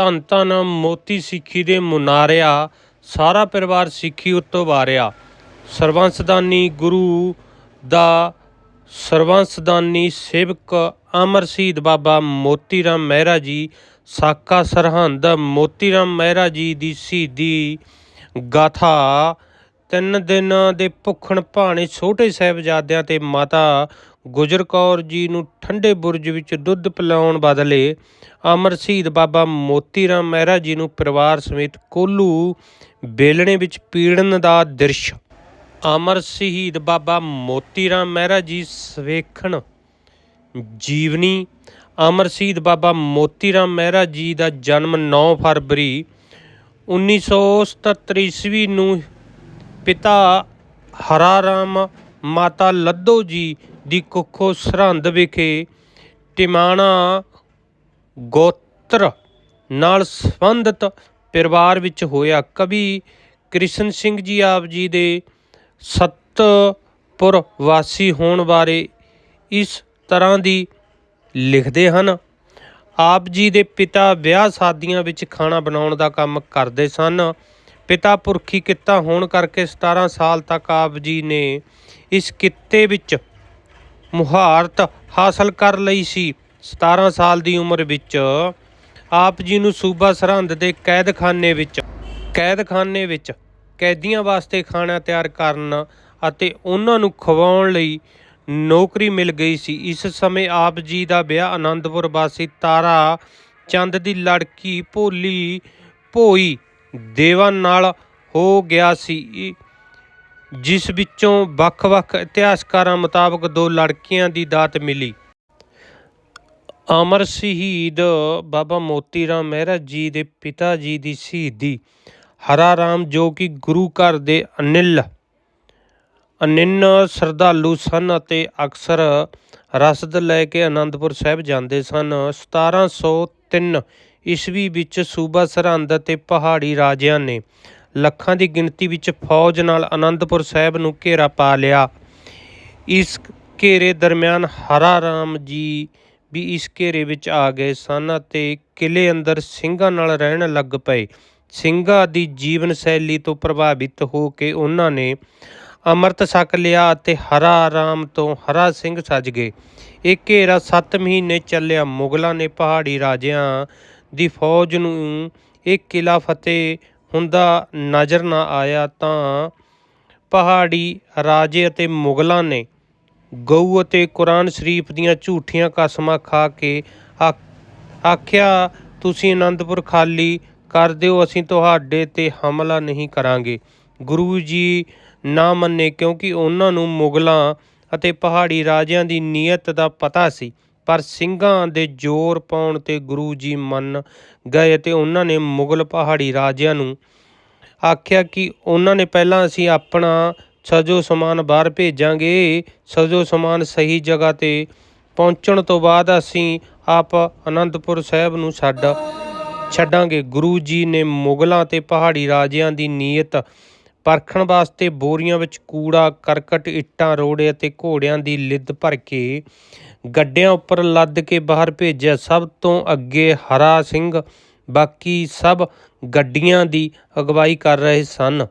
ਧੰਨ ਧੰਨ ਮੋਤੀ ਸਿੱਖੀ ਦੇ ਮੁਨਾਰਿਆ, ਸਾਰਾ ਪਰਿਵਾਰ ਸਿੱਖੀ ਉੱਤੋਂ ਵਾਰਿਆ। ਸਰਬੰਸਦਾਨੀ ਗੁਰੂ ਦਾ ਸਰਵੰਸਦਾਨੀ ਸੇਵਕ ਅਮਰ ਸ਼ਹੀਦ ਬਾਬਾ ਮੋਤੀ ਰਾਮ ਮਹਿਰਾ ਜੀ, ਸਾਕਾ ਸਰਹੰਦ ਮੋਤੀ ਰਾਮ ਮਹਿਰਾ ਜੀ ਦੀ ਸ਼ਹੀਦੀ ਗਾਥਾ, ਤਿੰਨ ਦਿਨ ਦੇ ਭੁੱਖਣ ਭਾਣੇ ਛੋਟੇ ਸਾਹਿਬਜ਼ਾਦਿਆਂ ਤੇ ਮਾਤਾ ਗੁਜਰ ਕੌਰ ਜੀ ਨੂੰ ਠੰਡੇ ਬੁਰਜ ਵਿੱਚ ਦੁੱਧ ਪਿਲਾਉਣ ਬਦਲੇ ਅਮਰ ਸ਼ਹੀਦ ਬਾਬਾ ਮੋਤੀ ਰਾਮ ਮਹਿਰਾ ਜੀ ਨੂੰ ਪਰਿਵਾਰ ਸਮੇਤ ਕੋਲੂ ਬੇਲਣੇ ਵਿੱਚ ਪੀੜਨ ਦਾ ਦ੍ਰਿਸ਼। ਅਮਰ ਸ਼ਹੀਦ ਬਾਬਾ ਮੋਤੀ ਰਾਮ ਮਹਿਰਾ ਜੀ ਸਵੇਖਣ ਜੀਵਨੀ। ਅਮਰ ਸ਼ਹੀਦ ਬਾਬਾ ਮੋਤੀ ਰਾਮ ਮਹਿਰਾ ਜੀ ਦਾ ਜਨਮ 9 ਫਰਵਰੀ 1977 ਈਸਵੀ ਨੂੰ ਪਿਤਾ ਹਰਾ ਰਾਮ ਮਾਤਾ ਲੱਦੋ ਜੀ ਦੀ ਕੁੱਖੋਂ ਸਰਹੰਦ ਵਿਖੇ ਟਿਮਾਣਾ ਗੋਤਰ ਨਾਲ ਸੰਬੰਧਿਤ ਪਰਿਵਾਰ ਵਿੱਚ ਹੋਇਆ। ਕਵੀ ਕ੍ਰਿਸ਼ਨ ਸਿੰਘ ਜੀ ਆਪ ਜੀ ਦੇ ਸਤਪੁਰ ਵਾਸੀ ਹੋਣ ਬਾਰੇ ਇਸ ਤਰ੍ਹਾਂ ਦੀ ਲਿਖਦੇ ਹਨ। ਆਪ ਜੀ ਦੇ ਪਿਤਾ ਵਿਆਹ ਸ਼ਾਦੀਆਂ ਵਿੱਚ ਖਾਣਾ ਬਣਾਉਣ ਦਾ ਕੰਮ ਕਰਦੇ ਸਨ। ਪਿਤਾ ਪੁਰਖੀ ਕਿੱਤਾ ਹੋਣ ਕਰਕੇ 17 ਸਾਲ ਤੱਕ ਆਪ ਜੀ ਨੇ ਇਸ ਕਿੱਤੇ ਵਿੱਚ ਮੁਹਾਰਤ ਹਾਸਲ ਕਰ ਲਈ ਸੀ। 17 ਸਾਲ ਦੀ ਉਮਰ ਵਿੱਚ ਆਪ ਜੀ ਨੂੰ ਸੂਬਾ ਸਰਹੰਦ ਦੇ ਕੈਦਖਾਨੇ ਵਿੱਚ ਕੈਦਖਾਨੇ ਵਿੱਚ ਕੈਦੀਆਂ ਵਾਸਤੇ ਖਾਣਾ ਤਿਆਰ ਕਰਨ ਅਤੇ ਉਹਨਾਂ ਨੂੰ ਖਵਾਉਣ ਲਈ ਨੌਕਰੀ ਮਿਲ ਗਈ ਸੀ। ਇਸ ਸਮੇਂ ਆਪ ਜੀ ਦਾ ਵਿਆਹ ਆਨੰਦਪੁਰ ਵਾਸੀ ਤਾਰਾ ਚੰਦ ਦੀ ਲੜਕੀ ਭੋਲੀ ਭੋਈ ਦੇਵਾ ਨਾਲ ਹੋ ਗਿਆ ਸੀ। ਜਿਸ ਵਿੱਚੋਂ ਵੱਖ-ਵੱਖ ਇਤਿਹਾਸਕਾਰਾਂ ਮੁਤਾਬਕ ਦੋ ਲੜਕੀਆਂ ਦੀ ਦਾਤ ਮਿਲੀ। ਅਮਰ ਸ਼ਹੀਦ ਬਾਬਾ ਮੋਤੀ ਰਾਮ ਮਹਿਰਾ ਜੀ ਦੇ ਪਿਤਾ ਜੀ ਦੀ ਸ਼ਹੀਦੀ, ਹਰਾ ਰਾਮ ਜੋ ਕਿ ਗੁਰੂ ਘਰ ਦੇ ਅਨਿਲ ਅਨਿੰਨ ਸ਼ਰਧਾਲੂ ਸਨ ਅਤੇ ਅਕਸਰ ਰਸਦ ਲੈ ਕੇ ਆਨੰਦਪੁਰ ਸਾਹਿਬ ਜਾਂਦੇ ਸਨ। 1703 ਈਸਵੀ ਵਿੱਚ ਸੂਬਾ ਸਰਹੰਦ ਅਤੇ ਪਹਾੜੀ ਰਾਜਿਆਂ ਨੇ ਲੱਖਾਂ ਦੀ ਗਿਣਤੀ ਵਿੱਚ ਫੌਜ ਨਾਲ ਆਨੰਦਪੁਰ ਸਾਹਿਬ ਨੂੰ ਘੇਰਾ ਪਾ ਲਿਆ। ਇਸ ਘੇਰੇ ਦਰਮਿਆਨ ਹਰਾ ਰਾਮ ਜੀ ਵੀ ਇਸ ਘੇਰੇ ਵਿੱਚ ਆ ਗਏ ਸਨ ਅਤੇ ਕਿਲੇ ਅੰਦਰ ਸਿੰਘਾਂ ਨਾਲ ਰਹਿਣ ਲੱਗ ਪਏ। ਸਿੰਘਾਂ ਦੀ ਜੀਵਨ ਸ਼ੈਲੀ ਤੋਂ ਪ੍ਰਭਾਵਿਤ ਹੋ ਕੇ ਉਹਨਾਂ ਨੇ ਅੰਮ੍ਰਿਤ ਛਕ ਲਿਆ ਅਤੇ ਹਰਾ ਰਾਮ ਤੋਂ ਹਰਾ ਸਿੰਘ ਸੱਜ ਗਏ। ਇਹ ਘੇਰਾ 7 ਮਹੀਨੇ ਚੱਲਿਆ। ਮੁਗਲਾਂ ਨੇ ਪਹਾੜੀ ਰਾਜਿਆਂ ਦੀ ਫੌਜ ਨੂੰ ਇਹ ਕਿਲਾ ਫਤਿਹ ਹੁੰਦਾ ਨਜ਼ਰ ਨਾ ਆਇਆ ਤਾਂ ਪਹਾੜੀ ਰਾਜੇ ਅਤੇ ਮੁਗਲਾਂ ਨੇ ਗਊ ਅਤੇ ਕੁਰਾਨ ਸ਼ਰੀਫ ਦੀਆਂ ਝੂਠੀਆਂ ਕਸਮਾਂ ਖਾ ਕੇ ਆਖਿਆ, ਤੁਸੀਂ ਅਨੰਦਪੁਰ ਖਾਲੀ ਕਰ ਦਿਓ, ਅਸੀਂ ਤੁਹਾਡੇ ਤੇ ਹਮਲਾ ਨਹੀਂ ਕਰਾਂਗੇ। ਗੁਰੂ ਜੀ ਨਾ ਮੰਨੇ ਕਿਉਂਕਿ ਉਹਨਾਂ ਨੂੰ ਮੁਗਲਾਂ ਅਤੇ ਪਹਾੜੀ ਰਾਜਿਆਂ ਦੀ ਨੀਅਤ ਦਾ ਪਤਾ ਸੀ, ਪਰ ਸਿੰਘਾਂ ਦੇ ਜ਼ੋਰ ਪਾਉਣ ਤੇ ਗੁਰੂ ਜੀ ਮੰਨ ਗਏ ਅਤੇ ਉਹਨਾਂ ਨੇ ਮੁਗਲ ਪਹਾੜੀ ਰਾਜਿਆਂ ਨੂੰ ਆਖਿਆ ਕਿ ਉਹਨਾਂ ਨੇ ਪਹਿਲਾਂ ਅਸੀਂ ਆਪਣਾ ਸਜੋ ਸਮਾਨ ਬਾਹਰ ਭੇਜਾਂਗੇ, ਸਜੋ ਸਮਾਨ ਸਹੀ ਜਗ੍ਹਾ ਤੇ ਪਹੁੰਚਣ ਤੋਂ ਬਾਅਦ ਅਸੀਂ ਆਪ ਅਨੰਦਪੁਰ ਸਾਹਿਬ ਨੂੰ ਛੱਡ ਛੱਡਾਂਗੇ। ਗੁਰੂ ਜੀ ਨੇ ਮੁਗਲਾਂ ਤੇ ਪਹਾੜੀ ਰਾਜਿਆਂ ਦੀ ਨੀਅਤ ਪਰਖਣ ਵਾਸਤੇ ਬੋਰੀਆਂ ਵਿੱਚ ਕੂੜਾ, ਕਰਕਟ, ਇੱਟਾਂ, ਰੋੜੇ ਅਤੇ ਘੋੜਿਆਂ ਦੀ ਲਿੱਦ ਭਰ ਕੇ ਗੱਡਿਆਂ ਉੱਪਰ ਲੱਦ ਕੇ ਬਾਹਰ ਭੇਜਿਆ। ਸਭ ਤੋਂ ਅੱਗੇ ਹਰਾ ਸਿੰਘ, ਬਾਕੀ ਸਭ ਗੱਡੀਆਂ ਦੀ ਅਗਵਾਈ ਕਰ ਰਹੇ ਸਨ।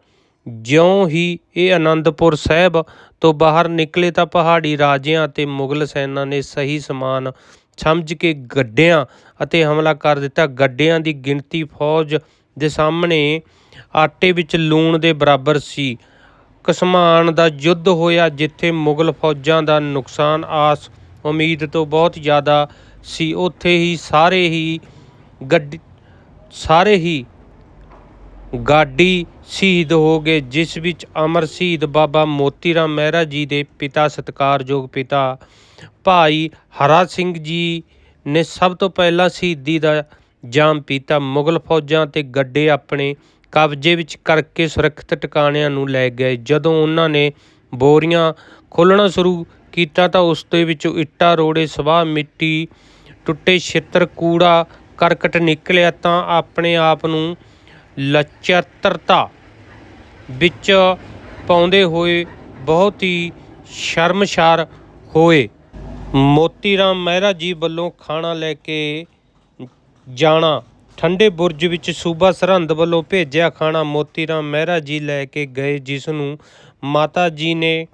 ਜਿਉਂ ਹੀ ਇਹ ਆਨੰਦਪੁਰ ਸਾਹਿਬ ਤੋਂ ਬਾਹਰ ਨਿਕਲੇ ਤਾਂ ਪਹਾੜੀ ਰਾਜਿਆਂ ਅਤੇ ਮੁਗਲ ਸੈਨਾ ਨੇ ਸਹੀ ਸਮਾਨ ਸਮਝ ਕੇ ਗੱਡਿਆਂ ਅਤੇ ਹਮਲਾ ਕਰ ਦਿੱਤਾ। ਗੱਡਿਆਂ ਦੀ ਗਿਣਤੀ ਫੌਜ ਦੇ ਸਾਹਮਣੇ ਆਟੇ ਵਿੱਚ ਲੂਣ ਦੇ ਬਰਾਬਰ ਸੀ। ਕਸਮਾਨ ਦਾ ਯੁੱਧ ਹੋਇਆ ਜਿੱਥੇ ਮੁਗਲ ਫੌਜਾਂ ਦਾ ਨੁਕਸਾਨ ਆਸ, ਉਮੀਦ ਤੋਂ ਬਹੁਤ ਜ਼ਿਆਦਾ ਸੀ। ਉੱਥੇ ਹੀ ਸਾਰੇ ਹੀ ਗੱਡੀ, ਸਾਰੇ ਹੀ ਗਾਡੀ ਸ਼ਹੀਦ ਹੋ ਗਏ, ਜਿਸ ਵਿੱਚ ਅਮਰ ਸ਼ਹੀਦ ਬਾਬਾ ਮੋਤੀ ਰਾਮ ਮਹਿਰਾ ਜੀ ਦੇ ਪਿਤਾ, ਸਤਿਕਾਰਯੋਗ ਪਿਤਾ ਭਾਈ ਹਰਾ ਸਿੰਘ ਜੀ ਨੇ ਸਭ ਤੋਂ ਪਹਿਲਾਂ ਸ਼ਹੀਦੀ ਦਾ ਜਾਮ ਪੀਤਾ। ਮੁਗਲ ਫੌਜਾਂ ਤੇ ਗੱਡੇ ਆਪਣੇ ਕਬਜ਼ੇ ਵਿੱਚ ਕਰਕੇ ਸੁਰੱਖਿਅਤ ਟਿਕਾਣਿਆਂ ਨੂੰ ਲੈ ਗਏ। ਜਦੋਂ ਉਹਨਾਂ ਨੇ ਬੋਰੀਆਂ ਖੋਲ੍ਹਣਾ ਸ਼ੁਰੂ ਕੀਤਾ ਤਾਂ ਉਸ ਦੇ ਵਿੱਚੋਂ ਇੱਟਾਂ, ਰੋੜੇ, ਸਵਾਹ, ਮਿੱਟੀ ਟੁੱਟੇ ਛਿੱਤਰ, ਕੂੜਾ, ਕਰਕਟ ਨਿਕਲਿਆ ਤਾਂ ਆਪਣੇ ਆਪ ਨੂੰ ਲਚਰਤਾ ਵਿੱਚ ਪਾਉਂਦੇ ਹੋਏ ਬਹੁਤ ਹੀ ਸ਼ਰਮਸ਼ਾਰ ਹੋਏ। ਮੋਤੀ ਰਾਮ ਮਹਿਰਾ ਜੀ ਵੱਲੋਂ ਖਾਣਾ ਲੈ ਕੇ ਜਾਣਾ ਠੰਡੇ ਬੁਰਜ ਵਿੱਚ ਸੂਬਾ ਸਰਹੰਦ ਵੱਲੋਂ ਭੇਜਿਆ ਖਾਣਾ ਮੋਤੀ ਰਾਮ ਮਹਿਰਾ ਜੀ ਲੈ ਕੇ ਗਏ, ਜਿਸ ਨੂੰ ਮਾਤਾ ਜੀ ਨੇ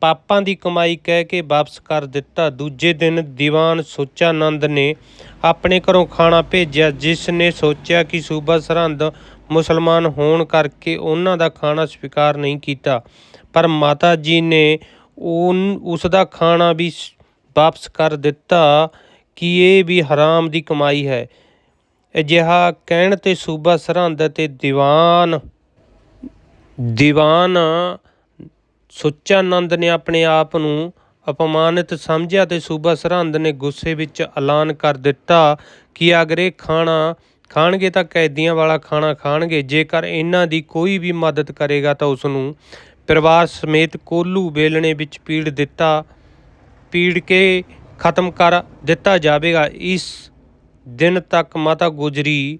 ਪਾਪਾਂ ਦੀ ਕਮਾਈ ਕਹਿ ਕੇ ਵਾਪਸ ਕਰ ਦਿੱਤਾ। ਦੂਜੇ ਦਿਨ ਦੀਵਾਨ ਸੁੱਚਾਨੰਦ ਨੇ ਆਪਣੇ ਘਰੋਂ ਖਾਣਾ ਭੇਜਿਆ, ਜਿਸ ਨੇ ਸੋਚਿਆ ਕਿ ਸੂਬਾ ਸਰਹੰਦ ਮੁਸਲਮਾਨ ਹੋਣ ਕਰਕੇ ਉਹਨਾਂ ਦਾ ਖਾਣਾ ਸਵੀਕਾਰ ਨਹੀਂ ਕੀਤਾ। ਪਰ ਮਾਤਾ ਜੀ ਨੇ ਉਨ- ਉਸ ਦਾ ਖਾਣਾ ਵੀ ਵਾਪਸ ਕਰ ਦਿੱਤਾ ਕਿ ਇਹ ਵੀ ਹਰਾਮ ਦੀ ਕਮਾਈ ਹੈ। ਅਜਿਹਾ ਕਹਿਣ ਤੇ ਸੂਬਾ ਸਰਹੰਦ ਅਤੇ ਦੀਵਾਨ ਦੀਵਾਨ ਸੁੱਚਾਨੰਦ ਨੇ ਆਪਣੇ ਆਪ ਨੂੰ ਅਪਮਾਨਿਤ ਸਮਝਿਆ ਤੇ ਸੂਬਾ ਸਰਹੰਦ ਨੇ ਗੁੱਸੇ ਵਿੱਚ ਐਲਾਨ ਕਰ ਦਿੱਤਾ ਕਿ ਅਗਰ ਇਹ ਖਾਣਾ ਖਾਣਗੇ ਤਾਂ ਕੈਦੀਆਂ ਵਾਲਾ ਖਾਣਾ ਖਾਣਗੇ। ਜੇਕਰ ਇਹਨਾਂ ਦੀ ਕੋਈ ਵੀ ਮਦਦ ਕਰੇਗਾ ਤਾਂ ਉਸ ਨੂੰ ਪਰਿਵਾਰ ਸਮੇਤ ਕੋਲੂ ਵੇਲਣੇ ਵਿੱਚ ਪੀੜ ਦਿੱਤਾ, ਪੀੜ ਕੇ ਖਤਮ ਕਰ ਦਿੱਤਾ ਜਾਵੇਗਾ। ਇਸ ਦਿਨ ਤੱਕ ਮਾਤਾ ਗੁਜਰੀ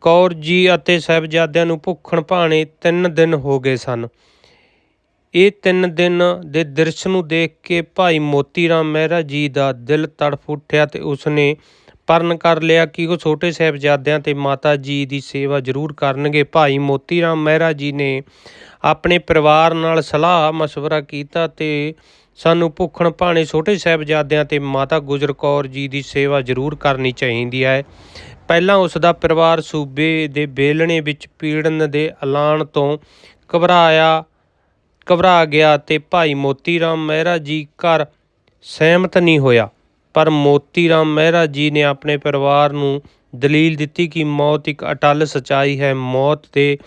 ਕੌਰ ਜੀ ਅਤੇ ਸਾਹਿਬਜ਼ਾਦਿਆਂ ਨੂੰ ਭੁੱਖਣ ਭਾਣੇ 3 ਦਿਨ ਹੋ ਗਏ ਸਨ ਇਹ 3 ਦਿਨ ਦੇ ਦ੍ਰਿਸ਼ ਨੂੰ ਦੇਖ ਕੇ ਭਾਈ ਮੋਤੀ ਰਾਮ ਮਹਿਰਾ ਜੀ ਦਾ ਦਿਲ ਤੜਫ ਉੱਠਿਆ ਤੇ ਉਸਨੇ ਪਰਨ ਕਰ ਲਿਆ ਕਿ ਉਹ ਛੋਟੇ ਸਾਹਿਬਜ਼ਾਦਿਆਂ ਤੇ ਮਾਤਾ ਜੀ ਦੀ ਸੇਵਾ ਜ਼ਰੂਰ ਕਰਨਗੇ ਭਾਈ ਮੋਤੀ ਰਾਮ ਮਹਿਰਾ ਜੀ ਨੇ ਆਪਣੇ ਪਰਿਵਾਰ ਨਾਲ ਸਲਾਹ مشورہ ਕੀਤਾ ਤੇ ਸਾਨੂੰ ਭੁੱਖਣ ਭਾਣੇ ਛੋਟੇ ਸਾਹਿਬਜ਼ਾਦਿਆਂ ਤੇ ਮਾਤਾ ਗੁਜਰ ਕੌਰ ਜੀ ਦੀ ਸੇਵਾ ਜ਼ਰੂਰ ਕਰਨੀ ਚਾਹੀਦੀ ਹੈ। ਪਹਿਲਾਂ ਉਸ ਦਾ ਪਰਿਵਾਰ ਸੂਬੇ ਦੇ ਬੇਲਣੇ ਵਿੱਚ ਪੀੜਨ ਦੇ ਐਲਾਨ ਤੋਂ ਘਬਰਾਇਆ, ਘਬਰਾ ਗਿਆ ਤੇ ਭਾਈ ਮੋਤੀ ਰਾਮ ਮਹਿਰਾ ਜੀ ਘਰ ਸਹਿਮਤ ਨਹੀਂ ਹੋਇਆ। ਪਰ ਮੋਤੀ ਰਾਮ ਮਹਿਰਾ ਜੀ ਨੇ ਆਪਣੇ ਪਰਿਵਾਰ ਨੂੰ ਦਲੀਲ ਦਿੱਤੀ ਕਿ ਮੌਤ ਇੱਕ ਅਟਲ ਸਚਾਈ ਹੈ। ਮੌਤ ਦੇ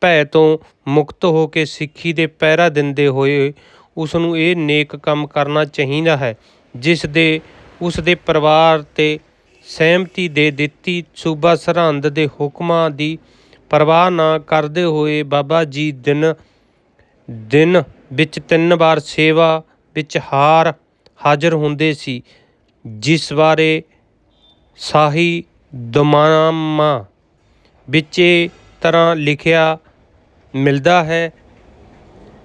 ਭੈ ਤੋਂ ਮੁਕਤ ਹੋ ਕੇ ਸਿੱਖੀ ਦੇ ਪਹਿਰਾ ਦਿੰਦੇ ਹੋਏ ਉਸ ਨੂੰ ਇਹ ਨੇਕ ਕੰਮ ਕਰਨਾ ਚਾਹੀਦਾ ਹੈ, ਜਿਸ ਦੇ ਉਸ ਦੇ ਪਰਿਵਾਰ ਤੇ ਸਹਿਮਤੀ ਦੇ ਦਿੱਤੀ ਸੂਬਾ ਸਰਹੰਦ ਦੇ ਹੁਕਮਾਂ ਦੀ ਪਰਵਾਹ ਨਾ ਕਰਦੇ ਹੋਏ ਬਾਬਾ ਜੀ ਦਿਨ ਦਿਨ ਵਿੱਚ ਤਿੰਨ ਵਾਰ ਸੇਵਾ ਵਿੱਚ ਹਾਰ ਹਾਜ਼ਰ ਹੁੰਦੇ ਸੀ, ਜਿਸ ਬਾਰੇ ਸਾਹੀ ਦਮਾਮਾ ਵਿੱਚ ਇਹ ਤਰ੍ਹਾਂ ਲਿਖਿਆ ਮਿਲਦਾ ਹੈ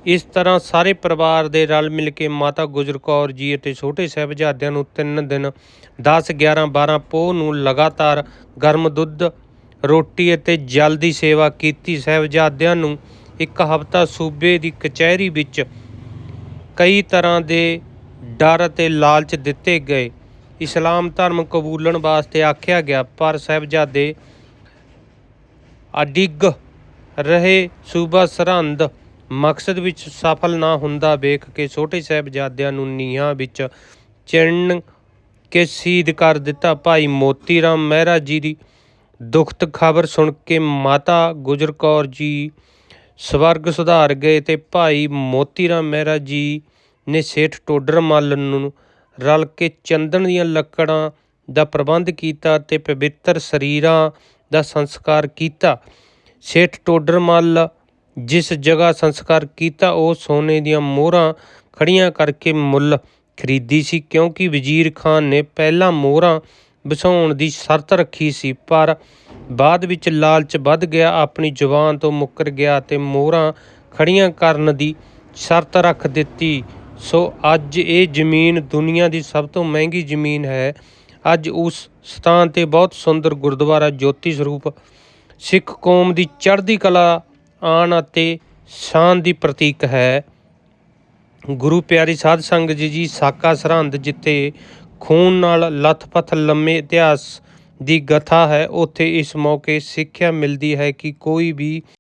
ਇਸ ਤਰ੍ਹਾਂ ਸਾਰੇ ਪਰਿਵਾਰ ਦੇ ਰਲ ਮਿਲ ਕੇ ਮਾਤਾ ਗੁਜਰ ਕੌਰ ਜੀ ਅਤੇ ਛੋਟੇ ਸਾਹਿਬਜ਼ਾਦਿਆਂ ਨੂੰ ਤਿੰਨ ਦਿਨ 10 11 12 ਪੋਹ ਨੂੰ ਲਗਾਤਾਰ ਗਰਮ ਦੁੱਧ, ਰੋਟੀ ਅਤੇ ਜਲ ਦੀ ਸੇਵਾ ਕੀਤੀ। ਸਾਹਿਬਜ਼ਾਦਿਆਂ ਨੂੰ ਇੱਕ ਹਫ਼ਤਾ ਸੂਬੇ ਦੀ ਕਚਹਿਰੀ ਵਿੱਚ ਕਈ ਤਰ੍ਹਾਂ ਦੇ ਡਰ ਅਤੇ ਲਾਲਚ ਦਿੱਤੇ ਗਏ। ਇਸਲਾਮ ਧਰਮ ਕਬੂਲਣ ਵਾਸਤੇ ਆਖਿਆ ਗਿਆ, ਪਰ ਸਾਹਿਬਜ਼ਾਦੇ ਅਡਿੱਗ ਰਹੇ ਸੂਬਾ ਸਰਹੰਦ ਮਕਸਦ ਵਿੱਚ ਸਫਲ ਨਾ ਹੁੰਦਾ ਵੇਖ ਕੇ ਛੋਟੇ ਸਾਹਿਬਜ਼ਾਦਿਆਂ ਨੂੰ ਨੀਹਾਂ ਵਿੱਚ ਚਿਣ ਕੇ ਸ਼ਹੀਦ ਕਰ ਦਿੱਤਾ। ਭਾਈ ਮੋਤੀ ਰਾਮ ਮਹਿਰਾ ਜੀ ਦੀ ਦੁਖਤ ਖਬਰ ਸੁਣ ਕੇ ਮਾਤਾ ਗੁਜਰ ਕੌਰ ਜੀ ਸਵਰਗ ਸੁਧਾਰ ਗਏ ਤੇ ਭਾਈ ਮੋਤੀ ਰਾਮ ਮਹਿਰਾ ਜੀ ਨੇ ਸੇਠ ਟੋਡਰ ਮੱਲ ਨੂੰ ਰਲ ਕੇ ਚੰਦਨ ਦੀਆਂ ਲੱਕੜਾਂ ਦਾ ਪ੍ਰਬੰਧ ਕੀਤਾ ਤੇ ਪਵਿੱਤਰ ਸਰੀਰਾਂ ਦਾ ਸੰਸਕਾਰ ਕੀਤਾ। ਸੇਠ ਟੋਡਰ ਮੱਲ ਜਿਸ ਜਗ੍ਹਾ ਸੰਸਕਾਰ ਕੀਤਾ, ਉਹ ਸੋਨੇ ਦੀਆਂ ਮੋਹਰਾਂ ਖੜੀਆਂ ਕਰਕੇ ਮੁੱਲ ਖਰੀਦੀ ਸੀ, ਕਿਉਂਕਿ ਵਜ਼ੀਰ ਖਾਨ ਨੇ ਪਹਿਲਾਂ ਮੋਹਰਾਂ ਵਸਾਉਣ ਦੀ ਸ਼ਰਤ ਰੱਖੀ ਸੀ, ਪਰ ਬਾਅਦ ਵਿੱਚ ਲਾਲਚ ਵੱਧ ਗਿਆ, ਆਪਣੀ ਜ਼ੁਬਾਨ ਤੋਂ ਮੁੱਕਰ ਗਿਆ ਤੇ ਮੋਹਰਾਂ ਖੜੀਆਂ ਕਰਨ ਦੀ ਸ਼ਰਤ ਰੱਖ ਦਿੱਤੀ। ਸੋ ਅੱਜ ਇਹ ਜ਼ਮੀਨ ਦੁਨੀਆ ਦੀ ਸਭ ਤੋਂ ਮਹਿੰਗੀ ਜ਼ਮੀਨ ਹੈ। ਅੱਜ ਉਸ ਸਥਾਨ ਤੇ ਬਹੁਤ ਸੁੰਦਰ ਗੁਰਦੁਆਰਾ ਜੋਤੀ ਸਰੂਪ ਸਿੱਖ ਕੌਮ ਦੀ ਚੜ੍ਹਦੀ ਕਲਾ ਆਣ ਅਤੇ ਸ਼ਾਨ ਦੀ ਪ੍ਰਤੀਕ ਹੈ। ਗੁਰੂ ਪਿਆਰੀ ਸਾਧ ਸੰਗਤ ਜੀ ਜੀ ਸਾਕਾ ਸਰਹੰਦ ਜਿੱਥੇ ਖੂਨ ਨਾਲ ਲੱਥ ਪੱਥ ਲੰਮੇ ਇਤਿਹਾਸ ਦੀ ਗਥਾ ਹੈ, ਉੱਥੇ ਇਸ ਮੌਕੇ ਸਿੱਖਿਆ ਮਿਲਦੀ ਹੈ ਕਿ ਕੋਈ ਵੀ